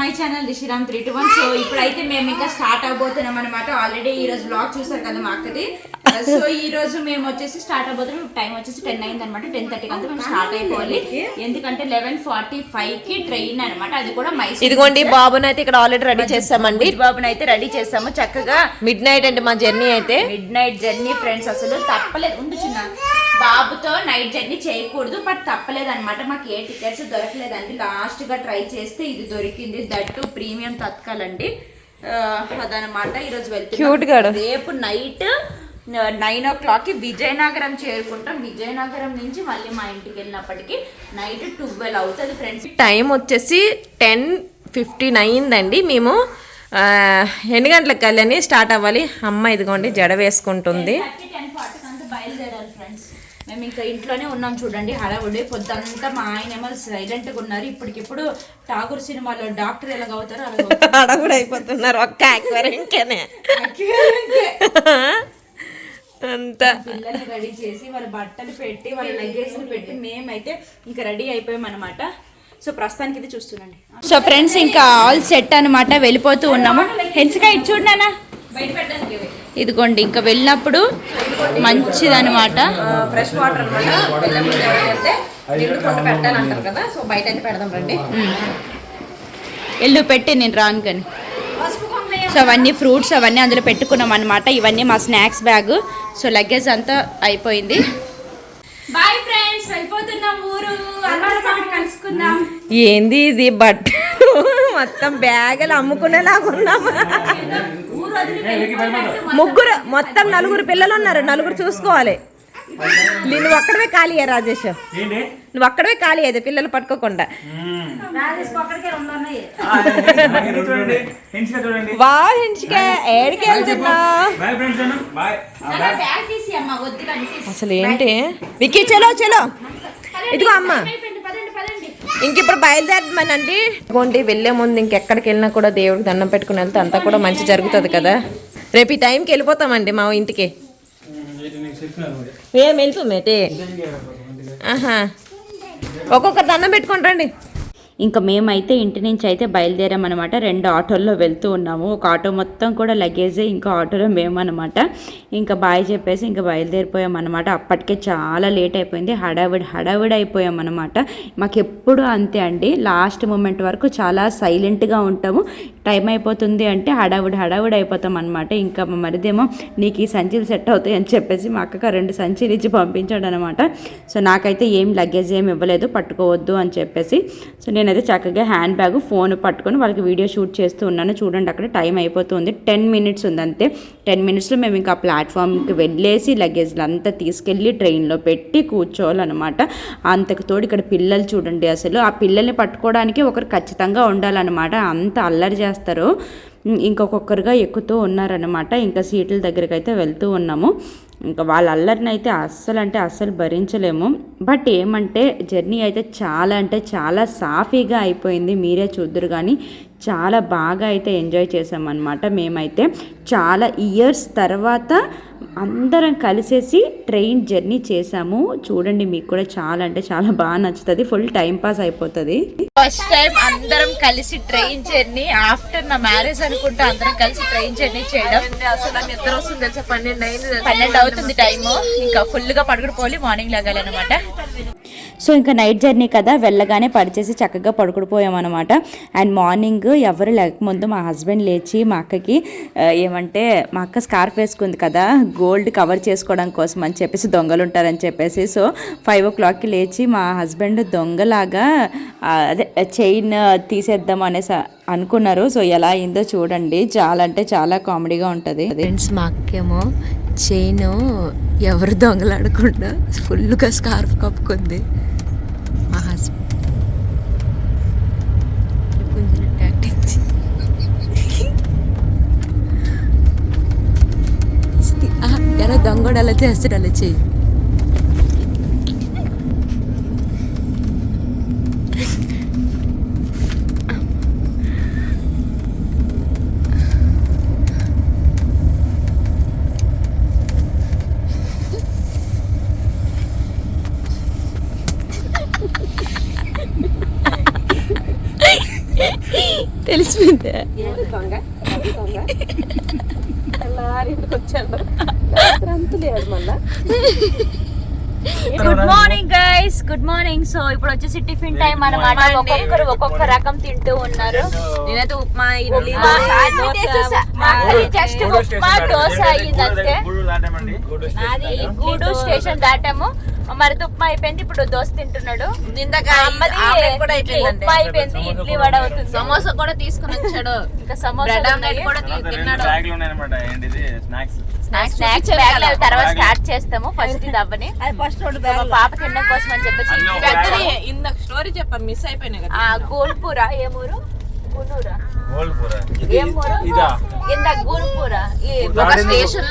My channel Rishiram three two one. So ఇప్పుడైతే మేము ఇంకా స్టార్ట్ అవబోతున్నాం అనమాట ఆల్రెడీ ఈ రోజు బ్లాగ్ చూసారు కదా మా అక్కది. సో ఈ రోజు మేము వచ్చేసి స్టార్ట్ అవబోతున్నాం. టైం వచ్చేసి టెన్ అయింది అనమాట టెన్ థర్టీకి అంతా మేము స్టార్ట్ అయిపోవాలి. ఎందుకంటే లెవెన్ ఫార్టీ ఫైవ్కి ట్రైన్ అనమాట అది కూడా మైసూర్ ఇదిగోండి బాబుని అయితే ఇక్కడ ఆల్రెడీ రెడీ చేస్తామండి. బాబుని అయితే రెడీ చేసాము చక్కగా మిడ్ నైట్ అండి మా జర్నీ అయితే. మిడ్ నైట్ జర్నీ ఫ్రెండ్స్ అసలు తప్పలేదు. ఉండు చిన్న. బాబుతో నైట్ జర్నీ చేయకూడదు బట్ తప్పలేదు అనమాట మాకు ఏ టికెట్స్ దొరకలేదండి. లాస్ట్గా ట్రై చేస్తే ఇది దొరికింది. దట్టు ప్రీమియం తత్కాలండి. అదనమాట ఈరోజు. వెళ్తున్నాం. రేపు నైట్ నైన్ ఓ క్లాక్కి విజయనగరం చేరుకుంటాం. విజయనగరం నుంచి మళ్ళీ మా ఇంటికి వెళ్ళినప్పటికీ నైట్ ట్వెల్వ్ అవుతుంది ఫ్రెండ్స్. టైం వచ్చేసి టెన్ ఫిఫ్టీన్ అయిందండి మేము ఎన్ని గంటలకు కళ్యాణి స్టార్ట్ అవ్వాలి? అమ్మ ఇదిగోండి జడ వేసుకుంటుంది. బయలుదేరాలి. మేము ఇంకా ఇంట్లోనే ఉన్నాం చూడండి హడావుడి. పొద్దంతా మా ఆయన ఏమో సైలెంట్గా ఉన్నారు. ఇప్పటికిప్పుడు ఠాగూర్ సినిమాలో డాక్టర్ ఎలాగ అవుతారో ఆడ కూడా అయిపోతున్నారు ఒక్క యాక్వరింకేనే అంతా. పిల్లల్ని రెడీ చేసి వాళ్ళ బట్టలు పెట్టి వాళ్ళ లగేజ్ పెట్టి మేమైతే ఇంకా రెడీ అయిపోయాం అనమాట సో ప్రస్తుతానికి ఇది చూస్తున్నాండి. సో ఫ్రెండ్స్ ఇంకా ఆల్ సెట్ అనమాట వెళ్ళిపోతూ ఉన్నాము. హెన్స్గా చూడనా ఇదిగోండి ఇంకా వెళ్ళినప్పుడు మంచిదనమాట ఫ్రెష్ వాటర్ అనమాట బెల్లం వెళ్తే నీళ్ళు కొండ పెట్టాలంటారు కదా సో బయట అయితే పెడదాం రండి. ఎల్లు పెట్టి నేను రాను కానీ. సో అవన్నీ ఫ్రూట్స్ అవన్నీ అందులో పెట్టుకున్నాం అనమాట ఇవన్నీ మా స్నాక్స్ బ్యాగ్. సో లగేజ్ అంతా అయిపోయింది. బాయ్ ఫ్రెండ్స్ వెళ్ళిపోతున్నాం ఊరు. కలుసుకుందాం. ఏంది ఇది బట్ మొత్తం బ్యాగులు అమ్ముకునేలాగా ఉన్నాము? ముగ్గురు మొత్తం నలుగురు పిల్లలు ఉన్నారు. నలుగురు చూసుకోవాలి. నువ్వు ఒక్కడవే ఖాళీ రాజేష్. ఏంటి? నువ్వు ఒక్కడవే ఖాళీ అయితే పిల్లలు పట్టుకోకుండా. వా హెంచుకే ఏడికి వెళ్తున్నా. అసలు ఏంటి? విక్కీ చలో చలో. ఇదిగో అమ్మ. ఇంక ఇప్పుడు బయలుదేరమనండి. ఇదిగోండి వెళ్ళే ముందు ఇంకెక్కడికి వెళ్ళినా కూడా దేవుడికి దండం పెట్టుకుని వెళ్తే అంతా కూడా మంచి జరుగుతుంది కదా. రేపు ఈ టైంకి వెళ్ళిపోతామండి మా ఇంటికి. ఏం వెళ్తుందేటి ఆహా. ఒక్కొక్కరు దండం పెట్టుకుని రండి. ఇంకా మేమైతే ఇంటి నుంచి అయితే బయలుదేరామన్నమాట రెండు ఆటోల్లో వెళ్తూ ఉన్నాము. ఒక ఆటో మొత్తం కూడా లగేజే ఇంకో ఆటోలో మేమన్నమాట ఇంకా బాయ్ చెప్పేసి ఇంకా బయలుదేరిపోయామన్నమాట అప్పటికే చాలా లేట్ అయిపోయింది. హడావిడి హడావిడి అయిపోయామన్నమాట మాకు ఎప్పుడు అంతే అండి. లాస్ట్ మూమెంట్ వరకు చాలా సైలెంట్గా ఉంటాము. టైం అయిపోతుంది అంటే హడావిడి హడావిడి అయిపోతాం అనమాట ఇంకా మా మరిదేమో నీకు ఈ సంచులు సెట్ అవుతాయి అని చెప్పేసి మా అక్కకు రెండు సంచులు ఇచ్చి పంపించాడు అనమాట సో నాకైతే ఏం లగేజ్ ఏమి ఇవ్వలేదు. పట్టుకోవద్దు అని చెప్పేసి. సో నేను నేనైతే చక్కగా హ్యాండ్ బ్యాగ్ ఫోన్ పట్టుకొని వాళ్ళకి వీడియో షూట్ చేస్తూ ఉన్నాను. చూడండి అక్కడ టైం అయిపోతుంది. టెన్ మినిట్స్ ఉంది అంతే. టెన్ మినిట్స్లో మేము ఇంకా ప్లాట్ఫామ్కి వెళ్ళేసి లగేజ్లు అంతా తీసుకెళ్ళి ట్రైన్లో పెట్టి కూర్చోవాలన్నమాట. అంతకు తోడు ఇక్కడ పిల్లలు చూడండి అసలు. ఆ పిల్లల్ని పట్టుకోవడానికి ఒకరు ఖచ్చితంగా ఉండాలన్నమాట. అంత అల్లరి చేస్తారు. ఇంకొకొక్కరుగా ఎక్కుతూ ఉన్నారనమాట ఇంకా సీట్ల దగ్గరికి అయితే వెళ్తూ ఉన్నాము. ఇంకా వాళ్ళ అల్లరిని అయితే అస్సలు అంటే అస్సలు భరించలేము. బట్ ఏమంటే జర్నీ అయితే చాలా అంటే చాలా సాఫీగా అయిపోయింది. మీరే చూద్దరు కానీ చాలా బాగా అయితే ఎంజాయ్ చేసామన్నమాట మేమైతే చాలా ఇయర్స్ తర్వాత అందరం కలిసేసి ట్రైన్ జర్నీ చేసాము చూడండి మీకు కూడా చాలా అంటే చాలా బాగా నచ్చుతుంది. ఫుల్ టైం పాస్ అయిపోతుంది. ఫస్ట్ టైం అందరం కలిసి ట్రైన్ జర్నీ ఆఫ్టర్ నా మ్యారేజ్ అనుకుంటా అందరం కలిసి ట్రైన్ జర్నీ చేయడం. అసలు నిద్ర వస్తుంది తెలుసా? పన్నెండు అయింది పన్నెండు అవుతుంది టైము. ఇంకా ఫుల్గా పడుకుడిపోవాలి మార్నింగ్ లాగాలన్నమాట సో ఇంకా నైట్ జర్నీ కదా వెళ్ళగానే పడిచేసి చక్కగా పడుకుడిపోయామన్నమాట. అండ్ మార్నింగ్ ఎవరు లేకముందు మా హస్బెండ్ లేచి మా అక్కకి ఏమంటే మా అక్క స్కార్ఫ్ వేసుకుంది కదా గోల్డ్ కవర్ చేసుకోవడం కోసం అని చెప్పేసి దొంగలు ఉంటారని చెప్పేసి సో ఫైవ్ ఓ క్లాక్కి లేచి మా హస్బెండ్ దొంగలాగా అదే చైన్ తీసేద్దాం అనేసి అనుకున్నారు. సో ఎలా అయిందో చూడండి. చాలా అంటే చాలా కామెడీగా ఉంటుంది. ఫ్రెండ్స్ మాకేమో చైన్ ఎవరు దొంగలాడకుండా ఫుల్గా స్కార్ఫ్ కప్పుకుంది. మా హస్బెండ్ ఎలా దొంగడు అలా చేస్తాడు అలా చెయ్యి. తెలిసిపోయింది good morning guys good morning so ఇప్పుడు వచ్చేసి టిఫిన్ టైం అన్నమాట. ఒక్కొక్కరు ఒక్కొక్క రకం తింటూ ఉన్నారు. నేనైతే ఉప్మా ఇడ్లీ దోశ, ఉప్మా, దోశ. అయ్యింది అంతే అది. గూడు స్టేషన్ దాటాము. మరి ఉప్మా అయిపోయింది ఇప్పుడు దోశ తింటున్నాడు. ఉప్మా అయిపోయింది ఇడ్లీ వడ అవుతుంది సమోసా కూడా తీసుకుని వచ్చాడు. ఇంకా సమోసా కూడా స్నాక్స్. బ్యాగ్ కదా. తర్వాత. స్టార్ట్ చేస్తాము. ఫస్ట్ ఇది అవ్వని. మా పాప తినడం కోసం అని చెప్పేసి స్టోరీ చెప్పా మిస్ ఆ గోల్పూర ఏం ఊరు? గూడూరు? స్టేషన్?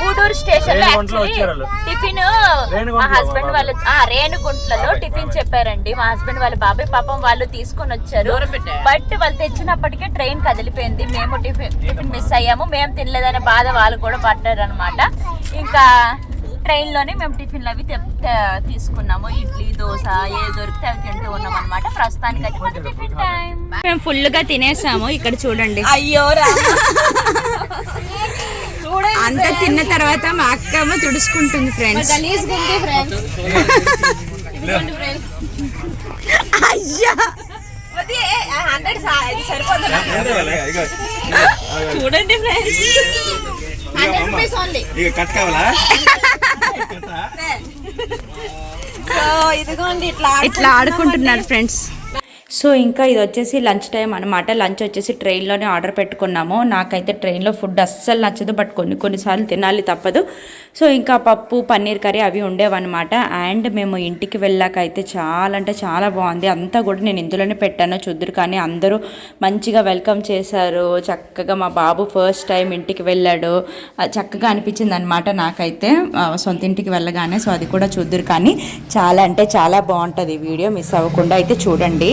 గూడూరు స్టేషన్లో. టిఫిన్ మా హస్బెండ్ వాళ్ళు ఆ రేణుగుంట్లలో టిఫిన్ చెప్పారండి. మా హస్బెండ్ వాళ్ళ బాబాయ్ పాపం వాళ్ళు తీసుకొని వచ్చారు? బట్ వాళ్ళు తెచ్చినప్పటికే ట్రైన్ కదిలిపోయింది. మేము టిఫిన్ టిఫిన్ మిస్ అయ్యాము. మేము తినలేదనే బాధ వాళ్ళు కూడా పడ్డారు అనమాట ఇంకా ట్రైన్లోనే మేము టిఫిన్లు అవి తీసుకున్నాము. ఇడ్లీ దోశ ఏ దొరికితే అవి తింటూ ఉన్నాం అనమాట ప్రస్తుతానికి అయితే టిఫిన్ టైం మేము ఫుల్గా తినేసాము. ఇక్కడ చూడండి. అయ్యో అంతా తిన్న తర్వాత మా అక్కమ్మ తుడుచుకుంటుంది ఫ్రెండ్స్ అయ్యా. చూడండి ఫ్రెండ్స్ హండ్రెడ్ రూపీస్ ఓన్లీ ఇక కట్ కావాలా? సో ఇదిగోండి ఇట్లా ఇట్లా ఆడుకుంటున్నారు ఫ్రెండ్స్ సో ఇంకా ఇది వచ్చేసి లంచ్ టైం అనమాట లంచ్ వచ్చేసి ట్రైన్లోనే ఆర్డర్ పెట్టుకున్నాము. నాకైతే ట్రైన్లో ఫుడ్ అస్సలు నచ్చదు బట్ కొన్ని కొన్నిసార్లు తినాలి తప్పదు. సో ఇంకా పప్పు పన్నీర్ కర్రీ అవి ఉండేవన్నమాట. అండ్ మేము ఇంటికి వెళ్ళాక అయితే చాలా అంటే చాలా బాగుంది. అంతా కూడా నేను ఇందులోనే పెట్టాను చూద్దరు. కానీ అందరూ మంచిగా వెల్కమ్ చేశారు. చక్కగా మా బాబు ఫస్ట్ టైం ఇంటికి వెళ్ళాడు. చక్కగా అనిపించింది అనమాట నాకైతే సొంత ఇంటికి వెళ్ళగానే. సో అది కూడా చూద్దరు. కానీ చాలా అంటే చాలా బాగుంటుంది. వీడియో మిస్ అవ్వకుండా అయితే చూడండి.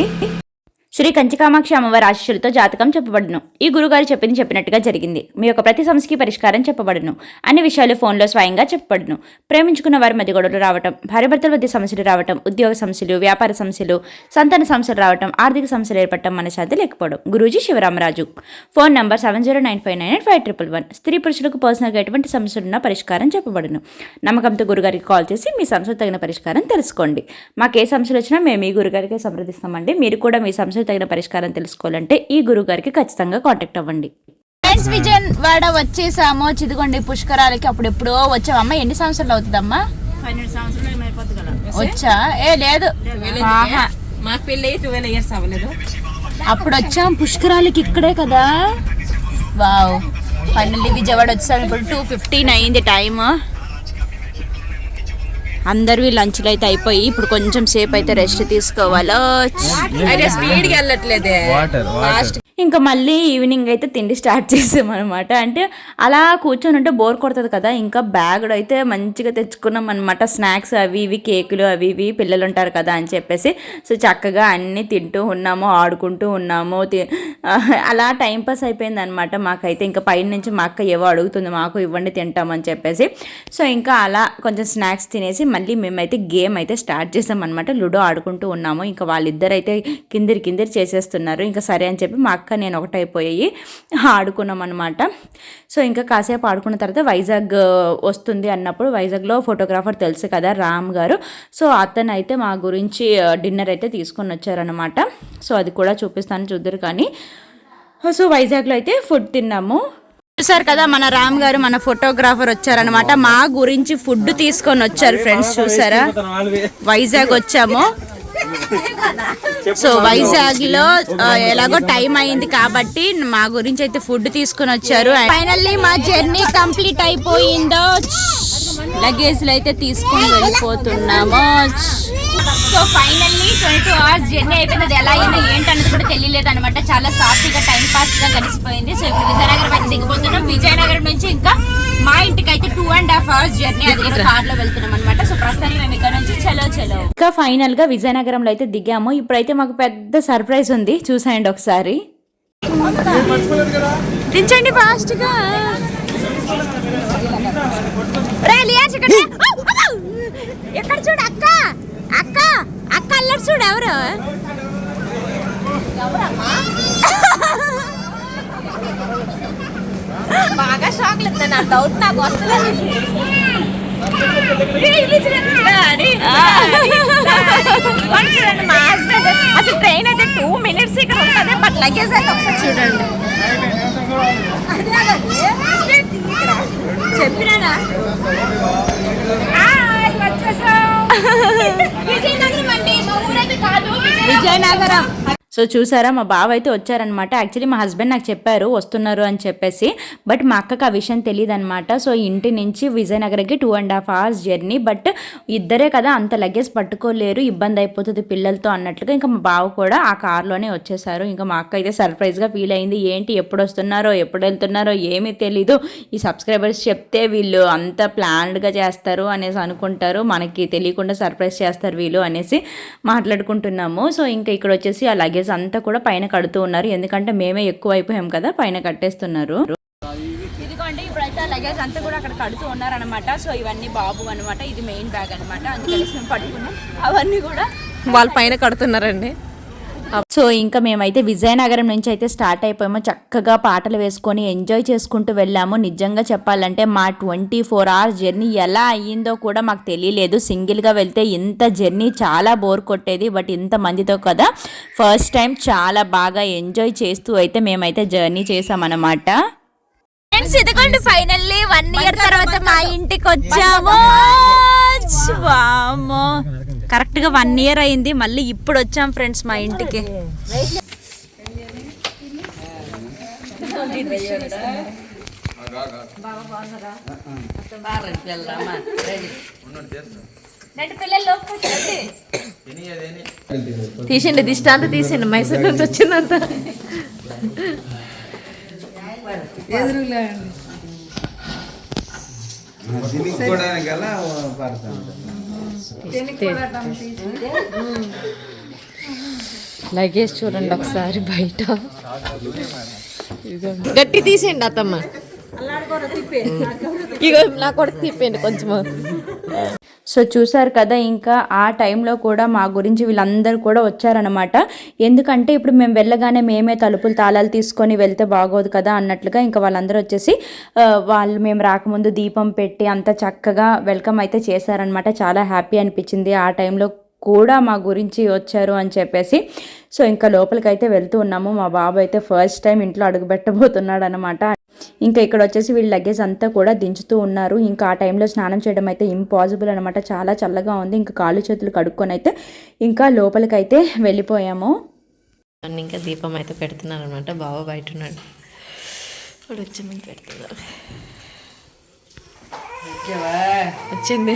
శ్రీ కంచికామాక్షి అమ్మవారి ఆశీస్సులతో జాతకం చెప్పబడును. ఈ గురుగారు చెప్పింది చెప్పినట్టుగా జరిగింది. మీ యొక్క ప్రతి సమస్యకి పరిష్కారం చెప్పబడును. అన్ని విషయాలు ఫోన్లో స్వయంగా చెప్పబడును. ప్రేమించుకున్న వారి మధ్య గొడవలు రావటం భార్యభర్తల మధ్య సమస్యలు రావటం ఉద్యోగ సమస్యలు వ్యాపార సమస్యలు సంతాన సమస్యలు రావటం ఆర్థిక సమస్యలు ఏర్పడటం మనశాంతి లేకపోవడం. Guruji Sivaramaraju. Phone number seven zero nine five nine eight five triple one. స్త్రీ పురుషులకు పర్సనల్గా ఎటువంటి సమస్యలున్నా పరిష్కారం చెప్పబడును. నమ్మకంతో గురుగారికి కాల్ చేసి మీ సమస్యకు తగిన పరిష్కారం తెలుసుకోండి. మాకు ఏ సమస్యలు వచ్చినా మేము మీ గురుగారికి సంప్రదిస్తామండి మీరు కూడా మీ సమస్యకు తగిన పరిష్కారం తెలుసుకోవాలంటే ఈ గురుగారికి ఖచ్చితంగా కాంటాక్ట్ అవ్వండి. ఫ్రెండ్స్ విజయవాడ వచ్చేసాము. చిదిగొండి పుష్కరాలకి. అప్పుడు ఎప్పుడో వచ్చామమ్మా ఎన్ని సంవత్సరాలు అవుతుందమ్మా? పన్నెండు సంవత్సరాలు వచ్చా? ఏ లేదు. ఆహా. మాకు పెళ్ళి ట్వెల్వ్ ఇయర్స్ అవ్వలేదు. అప్పుడు వచ్చాం. పుష్కరాలకి ఇక్కడే కదా. వావ్. ఫైనల్లీ విజయవాడ వచ్చాం. ఇప్పుడు టూ ఫిఫ్టీన్ అయింది టైమ్ అందరివి లంచ్లు అయితే అయిపోయి ఇప్పుడు కొంచెం సేపు అయితే రెస్ట్ తీసుకోవాలో. స్పీడ్కి వెళ్ళట్లేదే. ఇంకా మళ్ళీ ఈవినింగ్ అయితే తిండి స్టార్ట్ చేసామన్నమాట. అంటే అలా కూర్చొని ఉంటే బోర్ కొడుతుంది కదా ఇంకా బ్యాగ్ అయితే మంచిగా తెచ్చుకున్నాం అనమాట స్నాక్స్ అవి ఇవి కేకులు అవి ఇవి పిల్లలు ఉంటారు కదా అని చెప్పేసి. సో చక్కగా అన్నీ తింటూ ఉన్నాము ఆడుకుంటూ ఉన్నాము తి- అలా టైం పాస్ అయిపోయింది అనమాట మాకైతే. ఇంకా పైన నుంచి మా అక్క ఏవో అడుగుతుంది మాకు ఇవ్వండి తింటామని చెప్పేసి. సో ఇంకా అలా కొంచెం స్నాక్స్ తినేసి మళ్ళీ మేమైతే గేమ్ అయితే స్టార్ట్ చేసాం అనమాట లూడో ఆడుకుంటూ ఉన్నాము. ఇంకా వాళ్ళిద్దరు అయితే కిందిరి కిందిరి చేసేస్తున్నారు. ఇంకా సరే అని చెప్పి మా అక్క నేను ఒకటైపోయి ఆడుకున్నాం అనమాట సో ఇంకా కాసేపు ఆడుకున్న తర్వాత వైజాగ్ వస్తుంది అన్నప్పుడు వైజాగ్లో ఫోటోగ్రాఫర్ తెలుసు కదా రామ్ గారు. సో అతను అయితే మా గురించి డిన్నర్ అయితే తీసుకొని వచ్చారనమాట సో అది కూడా చూపిస్తాను చూద్దరు కానీ. సో వైజాగ్లో అయితే ఫుడ్ తిన్నాము. చూసారు కదా మన రామ్ గారు మన ఫోటోగ్రాఫర్ వచ్చారనమాట మా గురించి ఫుడ్ తీసుకొని వచ్చారు ఫ్రెండ్స్ చూసారా వైజాగ్ వచ్చాము. సో వైజాగ్లో ఎలాగో టైం అయింది కాబట్టి మా గురించి అయితే ఫుడ్ తీసుకొని వచ్చారు. ఫైనల్లీ మా జర్నీ కంప్లీట్ అయిపోయిందో. లగేజ్లు అయితే తీసుకొని వెళ్ళిపోతున్నాము. So finally twenty two hours journey అయిపోయింది. అది ఎలా అయిందో ఏంటన్నది కూడా తెలియలేదు అనమాట చాలా సాఫీగా టైం పాస్గా గడిచిపోయింది. సో ఇప్పుడు విజయనగరం అయితే దిగిపోతున్నాం. విజయనగరం నుంచి ఇంకా మా ఇంటికి అయితే two and half hours journey అది కూడా కార్లో వెళ్తున్నాం అనమాట సో ప్రస్తుతానికి మేము ఇక్కడ నుంచి చలో చలో. ఇంకా ఫైనల్గా విజయనగరంలో అయితే దిగాము. ఇప్పుడైతే మాకు పెద్ద సర్ప్రైజ్ ఉంది. చూసాయండి ఒకసారి. దించండి ఫాస్ట్గా! ఎక్కడ చూడు అక్క? అక్క అక్క అల్లరి చూడు ఎవరు? బాగా షాక్ లేదు నా డౌట్ నాకు వస్తలేదు. అసలు ట్రైన్ అయితే టూ మినిట్స్ ఇక్కడ ఉంటుంది బట్ లగేజ్ అయితే ఒకసారి చూడండి. చెప్పినా వచ్చేసా విజయనగరం అండి మా ఊరైతే కాదు. విజయనగరం. సో చూసారా మా బావ అయితే వచ్చారనమాట యాక్చువల్లీ మా హస్బెండ్ నాకు చెప్పారు వస్తున్నారు అని చెప్పేసి. బట్ మా అక్కకి ఆ విషయం తెలియదు అనమాట సో ఇంటి నుంచి విజయనగర్కి two and half hours journey but ఇద్దరే కదా అంత లగేజ్ పట్టుకోలేరు ఇబ్బంది అయిపోతుంది పిల్లలతో అన్నట్లుగా. ఇంకా మా బావ కూడా ఆ కార్లోనే వచ్చేసారు. ఇంకా మా అక్క అయితే సర్ప్రైజ్గా ఫీల్ అయింది. ఏంటి ఎప్పుడు వస్తున్నారో ఎప్పుడు వెళ్తున్నారో ఏమీ తెలీదు. ఈ సబ్స్క్రైబర్స్ చెప్తే వీళ్ళు అంత ప్లాన్డ్గా చేస్తారు అనేసి అనుకుంటారు. మనకి తెలియకుండా సర్ప్రైజ్ చేస్తారు వీళ్ళు అనేసి మాట్లాడుకుంటున్నాము. సో ఇంకా ఇక్కడ వచ్చేసి ఆ లగేజ్ అంతా కూడా పైన కడుతూ ఉన్నారు. ఎందుకంటే మేమే ఎక్కువ అయిపోయాం కదా పైన కట్టేస్తున్నారు. ఇదిగోండి ఇప్పుడైతే లగేజ్ అంతా కూడా అక్కడ కడుతూ ఉన్నారనమాట సో ఇవన్నీ బాబు అనమాట ఇది మెయిన్ బ్యాగ్ అనమాట అందుకని మేము పట్టుకున్నాం. అవన్నీ కూడా వాళ్ళ పైన కడుతున్నారండి. సో ఇంకా మేమైతే విజయనగరం నుంచి అయితే స్టార్ట్ అయిపోయాము. చక్కగా పాటలు వేసుకొని ఎంజాయ్ చేసుకుంటూ వెళ్ళాము. నిజంగా చెప్పాలంటే మా ట్వంటీ ఫోర్ అవర్స్ జర్నీ ఎలా అయ్యిందో కూడా మాకు తెలియలేదు. సింగిల్గా వెళ్తే ఇంత జర్నీ చాలా బోర్ కొట్టేది బట్ ఇంత మందితో కదా. ఫస్ట్ టైం చాలా బాగా ఎంజాయ్ చేస్తూ అయితే మేమైతే జర్నీ చేసామన్నమాట ఫ్రెండ్స్ ఇదిగోండి ఫైనల్లీ వన్ ఇయర్ తర్వాత మా ఇంటికి వచ్చాము వామ్మో. కరెక్ట్గా వన్ ఇయర్ అయింది మళ్ళీ ఇప్పుడు వచ్చాం ఫ్రెండ్స్ మా ఇంటికి. తీసిండి దిష్టి అంతా తీసిండి మైసూర్ నుంచి వచ్చిందంత. లగేజ్ చూడండి ఒకసారి బయట. గట్టి తీసేయండి అత్తమ్మ. ఇక నా కొడుకు తిప్పండి కొంచెం. సో చూసారు కదా ఇంకా ఆ టైంలో కూడా మా గురించి వీళ్ళందరూ కూడా వచ్చారనమాట ఎందుకంటే ఇప్పుడు మేము వెళ్ళగానే మేమే తలుపులు తాళాలు తీసుకొని వెళ్తే బాగోదు కదా అన్నట్లుగా ఇంకా వాళ్ళందరూ వచ్చేసి వాళ్ళు మేము రాకముందు దీపం పెట్టి అంత చక్కగా వెల్కమ్ అయితే చేశారనమాట చాలా హ్యాపీ అనిపించింది ఆ టైంలో కూడా మా గురించి వచ్చారు అని చెప్పేసి. సో ఇంకా లోపలికి అయితే వెళ్తూ ఉన్నాము. మా బాబు అయితే ఫస్ట్ టైం ఇంట్లో అడుగుపెట్టబోతున్నాడు అనమాట ఇంకా ఇక్కడ వచ్చేసి వీళ్ళ లగేజ్ అంతా కూడా దించుతూ ఉన్నారు. ఇంకా ఆ టైంలో స్నానం చేయడం అయితే ఇంపాసిబుల్ అనమాట చాలా చల్లగా ఉంది. ఇంకా కాళ్ళు చేతులు కడుక్కొని అయితే ఇంకా లోపలికైతే వెళ్ళిపోయాము. అన్ని ఇంకా దీపం అయితే పెడుతున్నారు అనమాట బావ బయట ఉన్నాడు వాడు వచ్చి ముందు పెడుతున్నారు. వచ్చింది.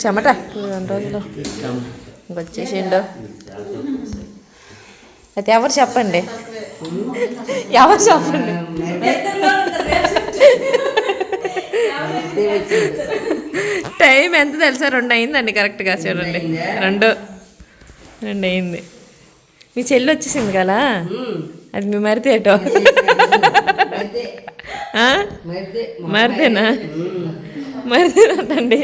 చెమట. రెండు రోజులు వచ్చేసిండు. అయితే ఎవరు చెప్పండి? ఎవరు చెప్పండి? టైం ఎంత తెలుసా? రెండు అయిందండి కరెక్ట్గా చూడండి. రెండు. రెండు అయింది. మీ చెల్లి వచ్చేసింది కదా? అది మీ మరిది మరిదేనా? మరిదేనండి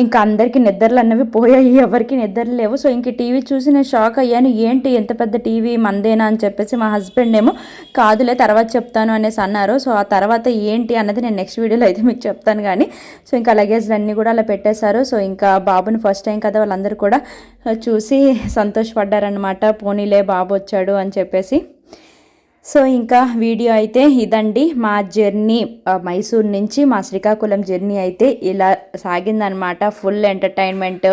ఇంకా అందరికీ నిద్రలు అన్నవి పోయాయి ఎవరికి నిద్రలు లేవు. సో ఇంక టీవీ చూసి నేను షాక్ అయ్యాను. ఏంటి ఎంత పెద్ద టీవీ మందేనా అని చెప్పేసి మా హస్బెండ్ ఏమో కాదులే తర్వాత చెప్తాను అనేసి అన్నారు. సో ఆ తర్వాత ఏంటి అన్నది నేను నెక్స్ట్ వీడియోలో అయితే మీకు చెప్తాను కానీ సో ఇంకా లగేజ్లు అన్నీ కూడా అలా పెట్టేశారు. సో ఇంకా బాబుని ఫస్ట్ టైం కదా వాళ్ళందరూ కూడా చూసి సంతోషపడ్డారనమాట పోనీలే బాబు వచ్చాడు అని చెప్పేసి. సో ఇంకా వీడియో అయితే ఇదండి. మా జర్నీ మైసూర్ నుంచి మా శ్రీకాకుళం జర్నీ అయితే ఇలా సాగిందనమాట. ఫుల్ ఎంటర్టైన్మెంట్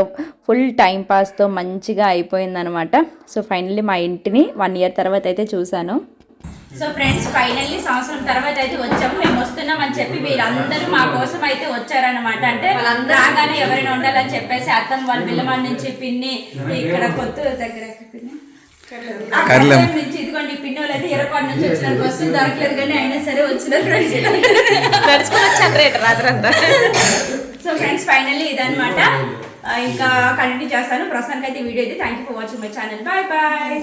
ఫుల్ టైం పాస్తో మంచిగా అయిపోయిందనమాట. సో ఫైనల్లీ మా ఇంటిని వన్ ఇయర్ తర్వాత అయితే చూశాను. సో ఫ్రెండ్స్ ఫైనల్లీ సంవత్సరం తర్వాత అయితే వచ్చాము. మేము వస్తున్నాం అని చెప్పి వీళ్ళందరూ మా కోసం అయితే వచ్చారనమాట. అంటే రాగానే ఎవరైనా ఉండాలని చెప్పేసి అత్తమ్మ వాళ్ళ పిల్లమాల నుంచి పిన్ని ఇక్కడ కొత్త దగ్గర పిన్ని? కర్లం. ఇదిగోండి అయితే ఇరపాటి నుంచి వచ్చిన బస్సు దొరకలేదు కానీ అయినా సరే వచ్చిన ఫ్రెండ్స్ నడుచుకుని వచ్చాను రేటు రాత్రి అంతా సో ఫ్రెండ్స్ ఫైనల్లీ ఇదనమాట ఇంకా కంటిన్యూ చేస్తాను. ప్రస్తుతానికి అయితే వీడియో అయితే thank you for watching my channel bye bye